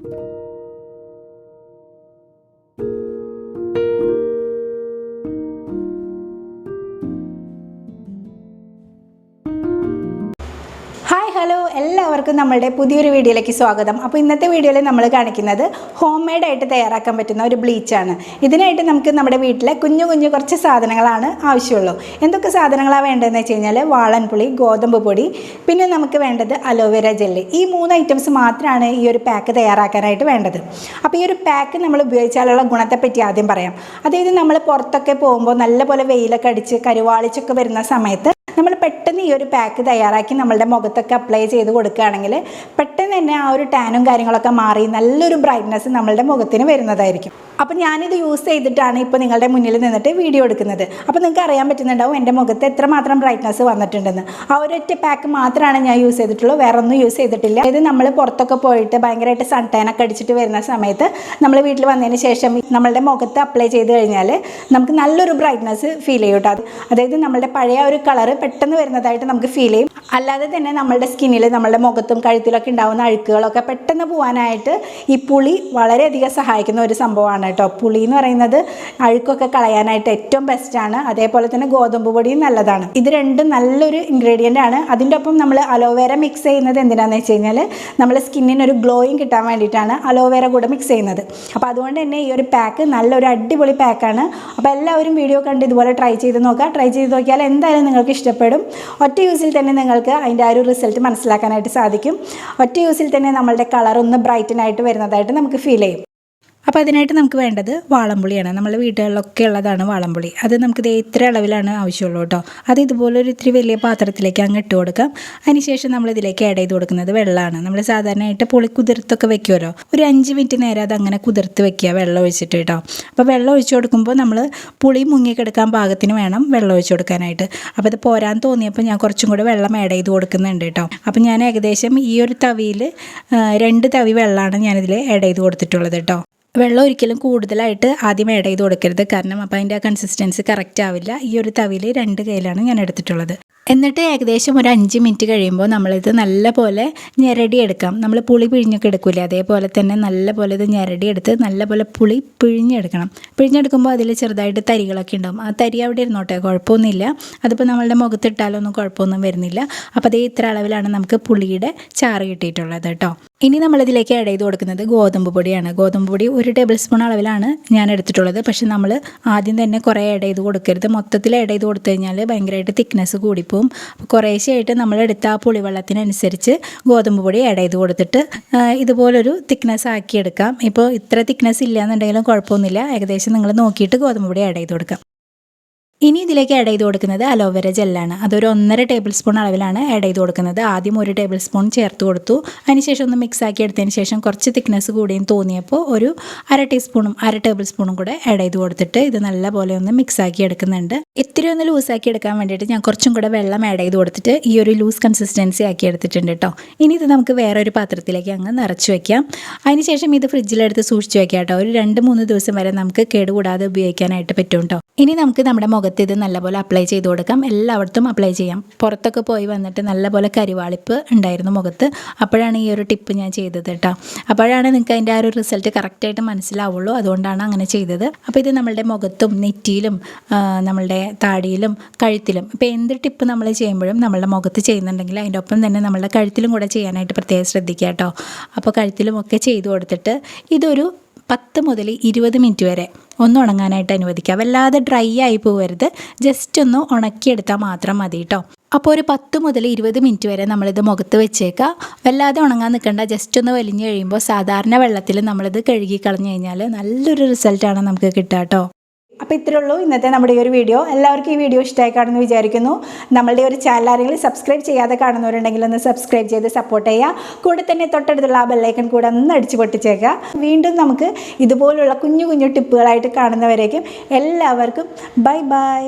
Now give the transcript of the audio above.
Thank you. Hello എല്ലാവർക്കും നമ്മളുടെ പുതിയൊരു വീഡിയോയിലേക്ക് സ്വാഗതം. അപ്പോൾ ഇന്നത്തെ വീഡിയോയിൽ നമ്മൾ കാണിക്കുന്നത് ഹോം മെയ്ഡായിട്ട് തയ്യാറാക്കാൻ പറ്റുന്ന ഒരു ബ്ലീച്ചാണ് ഇതിനായിട്ട് നമുക്ക് നമ്മുടെ വീട്ടിലെ കുഞ്ഞു കുഞ്ഞു കുറച്ച് സാധനങ്ങളാണ് ആവശ്യമുള്ളൂ. എന്തൊക്കെ സാധനങ്ങളാണ് വേണ്ടതെന്ന് വെച്ച് കഴിഞ്ഞാൽ വാളൻപുളി ഗോതമ്പ് പൊടി പിന്നെ നമുക്ക് വേണ്ടത് അലോവേര ജെല്ല്. ഈ മൂന്ന് ഐറ്റംസ് മാത്രമാണ് ഈ ഒരു പാക്ക് തയ്യാറാക്കാനായിട്ട് വേണ്ടത്. അപ്പോൾ ഈ ഒരു പാക്ക് നമ്മൾ ഉപയോഗിച്ചാലുള്ള ഗുണത്തെപ്പറ്റി ആദ്യം പറയാം. അതായത് നമ്മൾ പുറത്തൊക്കെ പോകുമ്പോൾ നല്ലപോലെ വെയിലൊക്കെ അടിച്ച് കരുവാളിച്ചൊക്കെ വരുന്ന സമയത്ത് നമ്മൾ പെട്ടെന്ന് ഈ ഒരു പാക്ക് തയ്യാറാക്കി നമ്മളുടെ മുഖത്തൊക്കെ അപ്ലൈ ചെയ്ത് കൊടുക്കുകയാണെങ്കിൽ പെട്ടെന്ന് തന്നെ ആ ഒരു ടാനും കാര്യങ്ങളൊക്കെ മാറി നല്ലൊരു ബ്രൈറ്റ്നസ് നമ്മളുടെ മുഖത്തിന് വരുന്നതായിരിക്കും. അപ്പോൾ ഞാനിത് യൂസ് ചെയ്തിട്ടാണ് ഇപ്പോൾ നിങ്ങളുടെ മുന്നിൽ നിന്നിട്ട് വീഡിയോ എടുക്കുന്നത്. അപ്പോൾ നിങ്ങൾക്ക് അറിയാൻ പറ്റുന്നുണ്ടാവും എന്റെ മുഖത്ത് എത്ര മാത്രം ബ്രൈറ്റ്നസ് വന്നിട്ടുണ്ടെന്ന്. ആ ഒരൊറ്റ പാക്ക് മാത്രമാണ് ഞാൻ യൂസ് ചെയ്തിട്ടുള്ളൂ. വേറെ ഒന്നും യൂസ് ചെയ്തിട്ടില്ല. അതായത് നമ്മൾ പുറത്തൊക്കെ പോയിട്ട് ഭയങ്കരമായിട്ട് സൺടൈനൊക്കെ അടിച്ചിട്ട് വരുന്ന സമയത്ത് നമ്മൾ വീട്ടിൽ വന്നതിന് ശേഷം നമ്മളുടെ മുഖത്ത് അപ്ലൈ ചെയ്ത് കഴിഞ്ഞാൽ നമുക്ക് നല്ലൊരു ബ്രൈറ്റ്നസ് ഫീൽ ചെയ്യും അതായത് നമ്മളുടെ പഴയ ഒരു കളറ് പെട്ടെന്ന് വരുന്നതായിട്ട് നമുക്ക് ഫീൽ ചെയ്യും. അല്ലാതെ തന്നെ നമ്മളുടെ സ്കിന്നിൽ നമ്മളുടെ മുഖത്തും കഴുത്തിലൊക്കെ ഉണ്ടാകുന്ന അഴുക്കുകളൊക്കെ പെട്ടെന്ന് പോകാനായിട്ട് ഈ പുളി വളരെയധികം സഹായിക്കുന്ന ഒരു സംഭവമാണ് കേട്ടോ. പുളി എന്ന് പറയുന്നത് അഴുക്കൊക്കെ കളയാനായിട്ട് ഏറ്റവും ബെസ്റ്റാണ് അതേപോലെ തന്നെ ഗോതമ്പ് പൊടിയും നല്ലതാണ്. ഇത് രണ്ടും നല്ലൊരു ഇൻഗ്രീഡിയന്റ് ആണ്. അതിന്റെ ഒപ്പം നമ്മൾ അലോവേര മിക്സ് ചെയ്യുന്നത് എന്തിനാന്ന് വെച്ച് കഴിഞ്ഞാൽ നമ്മുടെ സ്കിന്നിന് ഒരു ഗ്ലോയിങ് കിട്ടാൻ വേണ്ടിയിട്ടാണ് അലോവേര കൂടെ മിക്സ് ചെയ്യുന്നത്. അപ്പോൾ അതുകൊണ്ട് തന്നെ ഈ ഒരു പാക്ക് നല്ലൊരു അടിപൊളി പാക്കാണ് അപ്പോൾ എല്ലാവരും വീഡിയോ കണ്ട് ഇതുപോലെ ട്രൈ ചെയ്ത് നോക്കുക. ട്രൈ ചെയ്ത് നോക്കിയാൽ എന്തായാലും നിങ്ങൾക്ക് ഇഷ്ടപ്പെടും. ഒറ്റ യൂസിൽ തന്നെ നിങ്ങൾക്ക് അതിന്റെ ആ ഒരു റിസൾട്ട് മനസ്സിലാക്കാനായിട്ട് സാധിക്കും. ഒറ്റ യൂസിൽ തന്നെ നമ്മളുടെ കളർ ഒന്ന് ബ്രൈറ്റൻ ആയിട്ട് വരുന്നതായിട്ട് നമുക്ക് ഫീൽ ചെയ്യും. അപ്പോൾ അതിനായിട്ട് നമുക്ക് വേണ്ടത് വാളംപുളിയാണ്. നമ്മുടെ വീടുകളിലൊക്കെ ഉള്ളതാണ് വാളംപുളി. അത് നമുക്ക് ദേ ഇത്ര അളവിലാണ് ആവശ്യമുള്ളൂ കേട്ടോ. അത് ഇതുപോലെ ഒരു ഇത്തിരി വലിയ പാത്രത്തിലേക്ക് അങ്ങ് ഇട്ട് കൊടുക്കാം. അതിനുശേഷം നമ്മൾ ഇതിലേക്ക് ആഡ് ചെയ്ത് കൊടുക്കുന്നത് വെള്ളമാണ്. നമ്മൾ സാധാരണയായിട്ട് പുളി കുതിർത്തൊക്കെ വെക്കുമല്ലോ ഒരു അഞ്ച് മിനിറ്റ് നേരം അത് അങ്ങനെ കുതിർത്ത് വെക്കുക വെള്ളം ഒഴിച്ചിട്ട് കേട്ടോ. അപ്പോൾ വെള്ളം ഒഴിച്ച് കൊടുക്കുമ്പോൾ നമ്മൾ പുളി മുങ്ങിക്കിടക്കാൻ പാകത്തിന് വേണം വെള്ളം ഒഴിച്ച് കൊടുക്കാനായിട്ട്. അപ്പോൾ ഇത് പോരാൻ തോന്നിയപ്പോൾ ഞാൻ കുറച്ചും കൂടെ വെള്ളം ആഡ് ചെയ്ത് കൊടുക്കുന്നുണ്ട് കേട്ടോ. അപ്പോൾ ഞാൻ ഏകദേശം ഈ ഒരു തവിയിൽ രണ്ട് തവി വെള്ളമാണ് ഞാനിതിൽ ആഡ് ചെയ്ത് കൊടുത്തിട്ടുള്ളത് കേട്ടോ. വെള്ളം ഒരിക്കലും കൂടുതലായിട്ട് ആദ്യം ആഡ് ചെയ്ത് കൊടുക്കരുത്. കാരണം അപ്പോൾ അതിന്റെ ആ കൺസിസ്റ്റൻസി കറക്റ്റ് ആവില്ല. ഈ ഒരു തവിയിൽ രണ്ട് കയ്യിലാണ് ഞാൻ എടുത്തിട്ടുള്ളത്. എന്നിട്ട് ഏകദേശം ഒരു അഞ്ച് മിനിറ്റ് കഴിയുമ്പോൾ നമ്മളിത് നല്ലപോലെ ഞെരടി എടുക്കാം നമ്മൾ പുളി പിഴിഞ്ഞൊക്കെ എടുക്കില്ലേ അതേപോലെ തന്നെ നല്ല പോലെ ഇത് ഞെരടി എടുത്ത് നല്ലപോലെ പുളി പിഴിഞ്ഞെടുക്കണം. പിഴിഞ്ഞെടുക്കുമ്പോൾ അതിൽ ചെറുതായിട്ട് തരികളൊക്കെ ഉണ്ടാവും. ആ തരി അവിടെ ഇരുന്നോട്ടെ? കുഴപ്പമൊന്നുമില്ല. അതിപ്പോൾ നമ്മളുടെ മുഖത്തിട്ടാലൊന്നും കുഴപ്പമൊന്നും വരുന്നില്ല. അപ്പോൾ അതേ ഇത്ര അളവിലാണ് നമുക്ക് പുളിയുടെ ചാറ് കിട്ടിയിട്ടുള്ളത് കേട്ടോ. ഇനി നമ്മളിതിലേക്ക് ആഡ് ചെയ്ത് കൊടുക്കുന്നത് ഗോതമ്പ് പൊടിയാണ്. ഗോതമ്പ് പൊടി ഒരു ടേബിൾ സ്പൂൺ അളവിലാണ് ഞാൻ എടുത്തിട്ടുള്ളത്. പക്ഷെ നമ്മൾ ആദ്യം തന്നെ കുറേ ആഡ് ചെയ്ത് കൊടുക്കരുത്. മൊത്തത്തിൽ ആഡ് ചെയ്ത് കൊടുത്തു കഴിഞ്ഞാൽ ഭയങ്കരമായിട്ട് തിക്നെസ് കൂടിപ്പോവും. അപ്പോൾ കുറേശ്ശെയായിട്ട് നമ്മൾ എടുത്ത ആ പുളിവെള്ളത്തിനനുസരിച്ച് ഗോതമ്പ് പൊടി ആഡ് ചെയ്ത് കൊടുത്തിട്ട് ഇതുപോലൊരു തിക്നെസ് ആക്കിയെടുക്കാം. ഇപ്പോൾ ഇത്ര തിക്നെസ് ഇല്ല എന്നുണ്ടെങ്കിലും കുഴപ്പമൊന്നുമില്ല. ഏകദേശം നിങ്ങൾ നോക്കിയിട്ട് ഗോതമ്പ് പൊടി ആഡ് ചെയ്ത് കൊടുക്കാം. ഇനി ഇതിലേക്ക് ആഡ് ചെയ്ത് കൊടുക്കുന്നത് അലോവേര ജെല്ലാണ് അതൊരു ഒന്നര ടേബിൾ സ്പൂൺ അളവിലാണ് ആഡ് ചെയ്ത് കൊടുക്കുന്നത്. ആദ്യം ഒരു ടേബിൾ സ്പൂൺ ചേർത്ത് കൊടുത്തു. അതിനുശേഷം ഒന്ന് മിക്സ് ആക്കി എടുത്തതിന് ശേഷം കുറച്ച് തിക്നെസ് കൂടിയും തോന്നിയപ്പോൾ ഒരു അര ടീസ്പൂണും അര ടേബിൾ സ്പൂണും കൂടെ ആഡ് ചെയ്ത് കൊടുത്തിട്ട് ഇത് നല്ലപോലെ ഒന്ന് മിക്സ് ആക്കി എടുക്കുന്നുണ്ട്. ഇത്തിരി ഒന്ന് ലൂസാക്കി എടുക്കാൻ വേണ്ടിയിട്ട് ഞാൻ കുറച്ചും കൂടെ വെള്ളം ആഡ് ചെയ്ത് കൊടുത്തിട്ട് ഈ ഒരു ലൂസ് കൺസിസ്റ്റൻസി ആക്കി എടുത്തിട്ടുണ്ട് കേട്ടോ ഇനി ഇത് നമുക്ക് വേറെ ഒരു പാത്രത്തിലേക്ക് അങ്ങ് നിറച്ച് വെക്കാം. അതിനുശേഷം ഇത് ഫ്രിഡ്ജിലെടുത്ത് സൂക്ഷിച്ച് വെക്കാം കേട്ടോ ഒരു രണ്ട് മൂന്ന് ദിവസം വരെ നമുക്ക് കേടുകൂടാതെ ഉപയോഗിക്കാനായിട്ട് പറ്റും കേട്ടോ ഇനി നമുക്ക് നമ്മുടെ മുഖത്ത് ഇത് നല്ലപോലെ അപ്ലൈ ചെയ്ത് കൊടുക്കാം. എല്ലായിടത്തും അപ്ലൈ ചെയ്യാം. പുറത്തൊക്കെ പോയി വന്നിട്ട് നല്ലപോലെ കരിവാളിപ്പ് ഉണ്ടായിരുന്നു മുഖത്ത്. അപ്പോഴാണ് ഈ ഒരു ടിപ്പ് ഞാൻ ചെയ്തത് കേട്ടോ. അപ്പോഴാണ് നിങ്ങൾക്ക് അതിന്റെ ആ ഒരു റിസൾട്ട് കറക്റ്റായിട്ട് മനസ്സിലാവുള്ളൂ. അതുകൊണ്ടാണ് അങ്ങനെ ചെയ്തത്. അപ്പോൾ ഇത് നമ്മളുടെ മുഖത്തും നെറ്റിയിലും നമ്മളുടെ താടിയിലും കഴുത്തിലും. ഇപ്പോൾ എന്ത് ടിപ്പ് നമ്മൾ ചെയ്യുമ്പോഴും നമ്മളുടെ മുഖത്ത് ചെയ്യുന്നുണ്ടെങ്കിൽ അതിന്റെ ഒപ്പം തന്നെ നമ്മളുടെ കഴുത്തിലും കൂടെ ചെയ്യാനായിട്ട് പ്രത്യേകം ശ്രദ്ധിക്കുക കേട്ടോ. അപ്പോൾ കഴുത്തിലും ഒക്കെ ചെയ്തു കൊടുത്തിട്ട് ഇതൊരു പത്ത് മുതൽ ഇരുപത് മിനിറ്റ് വരെ. ഒന്ന് ഉണങ്ങാനായിട്ട് അനുവദിക്കുക. വല്ലാതെ ഡ്രൈ ആയി പോകരുത്. ജസ്റ്റ് ഒന്ന് ഉണക്കിയെടുത്താൽ മാത്രം മതി കേട്ടോ അപ്പോൾ ഒരു പത്ത് മുതൽ ഇരുപത് മിനിറ്റ് വരെ നമ്മളിത് മുഖത്ത് വെച്ചേക്കുക. വല്ലാതെ ഉണങ്ങാൻ നിൽക്കണ്ട. ജസ്റ്റ് ഒന്ന് വലിഞ്ഞു കഴിയുമ്പോൾ സാധാരണ വെള്ളത്തിൽ നമ്മളിത് കഴുകി കളഞ്ഞു കഴിഞ്ഞാൽ നല്ലൊരു റിസൾട്ടാണ് നമുക്ക് കിട്ടുക കേട്ടോ അപ്പോൾ ഇത്രയേ ഉള്ളൂ. ഇന്നത്തെ നമ്മുടെ ഈ ഒരു വീഡിയോ. എല്ലാവർക്കും ഈ വീഡിയോ ഇഷ്ടമായി കാണുമെന്ന് വിചാരിക്കുന്നു. നമ്മളുടെ ഒരു ചാനൽ ആരെങ്കിലും സബ്സ്ക്രൈബ് ചെയ്യാതെ കാണുന്നവരുണ്ടെങ്കിൽ ഒന്ന് സബ്സ്ക്രൈബ് ചെയ്ത് സപ്പോർട്ട് ചെയ്യുക. കൂടെ തന്നെ തൊട്ടടുത്തുള്ള ആ ബെല്ലൈക്കൺ കൂടെ ഒന്ന് അടിച്ചു പൊട്ടിച്ചേക്കുക. വീണ്ടും നമുക്ക് ഇതുപോലുള്ള കുഞ്ഞു കുഞ്ഞു ടിപ്പുകളായിട്ട് കാണുന്നവരേക്കും എല്ലാവർക്കും ബൈ ബൈ